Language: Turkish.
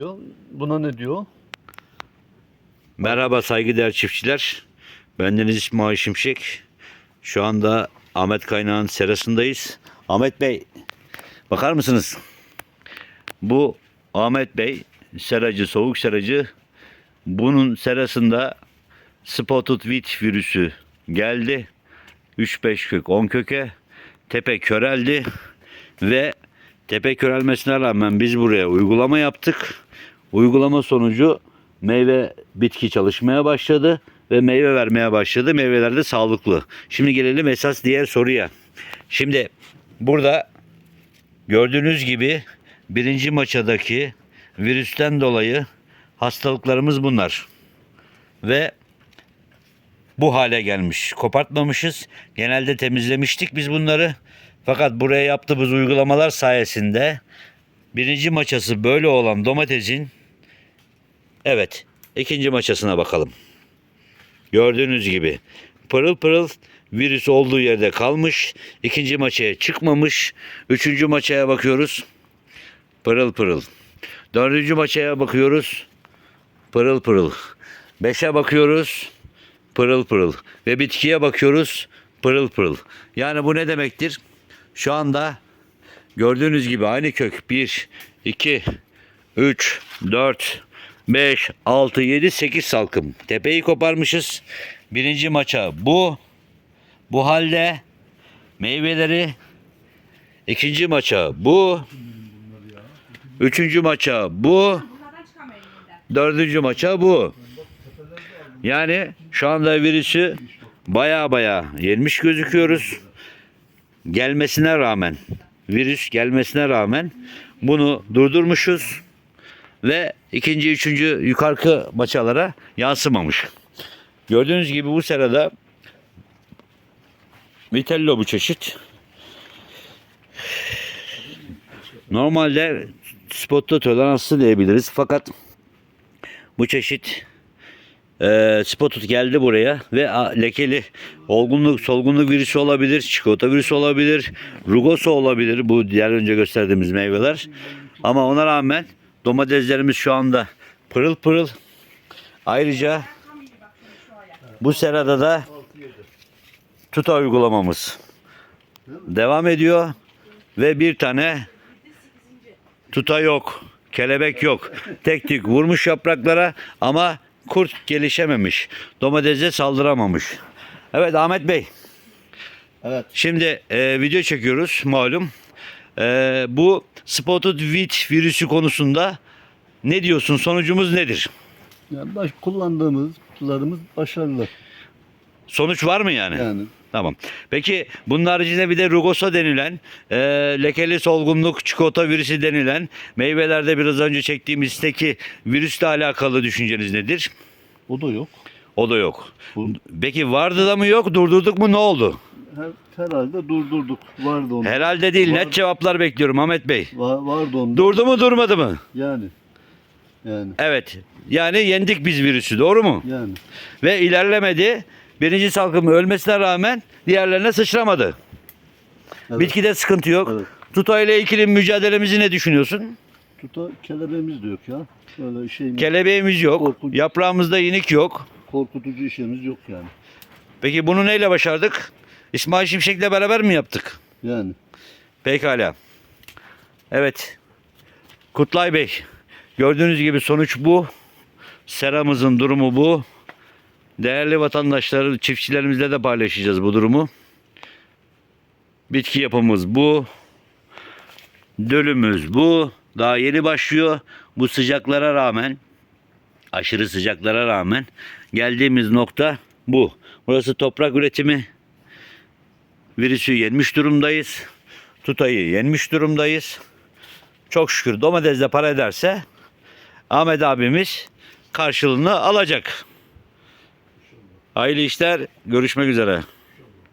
diyor. Buna ne diyor? Merhaba saygıdeğer çiftçiler. Bendeniz İsmail Şimşek. Şu anda Ahmet Kaynağ'ın serasındayız. Ahmet Bey bakar mısınız? Bu Ahmet Bey seracı, soğuk seracı. Bunun serasında Spotted Wheat virüsü geldi. 3-5 kök 10 köke. Tepe köreldi. Ve tepe körelmesine rağmen biz buraya uygulama yaptık. Uygulama sonucu meyve bitki çalışmaya başladı ve meyve vermeye başladı. Meyveler de sağlıklı. Şimdi gelelim esas diğer soruya. Şimdi burada gördüğünüz gibi birinci maçadaki virüsten dolayı hastalıklarımız bunlar. Ve bu hale gelmiş. Kopartmamışız. Genelde temizlemiştik biz bunları. Fakat buraya yaptığımız uygulamalar sayesinde birinci maçası böyle olan domatesin evet ikinci maçasına bakalım. Gördüğünüz gibi pırıl pırıl virüs olduğu yerde kalmış. ikinci maçaya çıkmamış. Üçüncü maçaya bakıyoruz. Pırıl pırıl. Dördüncü maçaya bakıyoruz. Pırıl pırıl. Beşe bakıyoruz. Pırıl pırıl. Ve bitkiye bakıyoruz. Pırıl pırıl. Yani bu ne demektir? Şu anda gördüğünüz gibi aynı kök 1, 2, 3, 4, 5, 6, 7, 8 salkım. Tepeyi koparmışız. Birinci maça bu. Bu halde meyveleri ikinci maça bu. Üçüncü maça bu. Dördüncü maça bu. Yani şu anda virüsü baya baya yenmiş gözüküyoruz. Gelmesine rağmen, virüs gelmesine rağmen bunu durdurmuşuz. Ve ikinci, üçüncü yukarı maçalara yansımamış. Gördüğünüz gibi bu sırada Vitello bu çeşit. Normalde spotta toleranslı diyebiliriz. Fakat bu çeşit e, spotut geldi buraya ve a, lekeli olgunluk, solgunluk virüsü olabilir, çikolata virüsü olabilir, rugosa olabilir bu diğer önce gösterdiğimiz meyveler. Ama ona rağmen domateslerimiz şu anda pırıl pırıl. Ayrıca bu serada da tuta uygulamamız devam ediyor ve bir tane tuta yok, kelebek yok. Tek tük vurmuş yapraklara ama kurt gelişememiş. Domatese saldıramamış. Evet Ahmet Bey. Evet. Şimdi e, video çekiyoruz malum. E, bu Spotted Wheat virüsü konusunda ne diyorsun? Sonucumuz nedir? Yani baş, kullandığımız kutularımız başarılı. Sonuç var mı yani? Yani Tamam. Peki bunun haricinde bir de rugosa denilen, e, lekeli solgunluk, çikolata virüsü denilen meyvelerde biraz önce çektiğimizdeki virüsle alakalı düşünceniz nedir? o da yok. O da yok. Bu- Peki vardı da mı yok, durdurduk mu ne oldu? Her, herhalde durdurduk. Vardı onda. Herhalde değil. Var- Net cevaplar bekliyorum Ahmet Bey. Va- vardı onda. Durdu mu durmadı mı? Yani. Yani. Evet. Yani yendik biz virüsü doğru mu? Yani. Ve ilerlemedi. Birinci salkımı ölmesine rağmen diğerlerine sıçramadı. Evet. Bitkide sıkıntı yok. Evet. Tuta ile ikili mücadelemizi ne düşünüyorsun? Tuta kelebeğimiz de yok ya. Öyle şey Kelebeğimiz yok. Korkunç. Yaprağımızda inik yok. korkutucu işimiz yok yani. Peki bunu neyle başardık? İsmail Şimşek'le beraber mi yaptık? Yani. Pekala. Evet. Kutlay Bey. Gördüğünüz gibi sonuç bu. Seramızın durumu bu. Değerli vatandaşlar, çiftçilerimizle de paylaşacağız bu durumu. Bitki yapımız bu. Dölümüz bu. Daha yeni başlıyor. Bu sıcaklara rağmen, aşırı sıcaklara rağmen geldiğimiz nokta bu. Burası toprak üretimi. Virüsü yenmiş durumdayız. Tutayı yenmiş durumdayız. Çok şükür domatesle para ederse Ahmet abimiz karşılığını alacak. Hayırlı işler. Görüşmek üzere.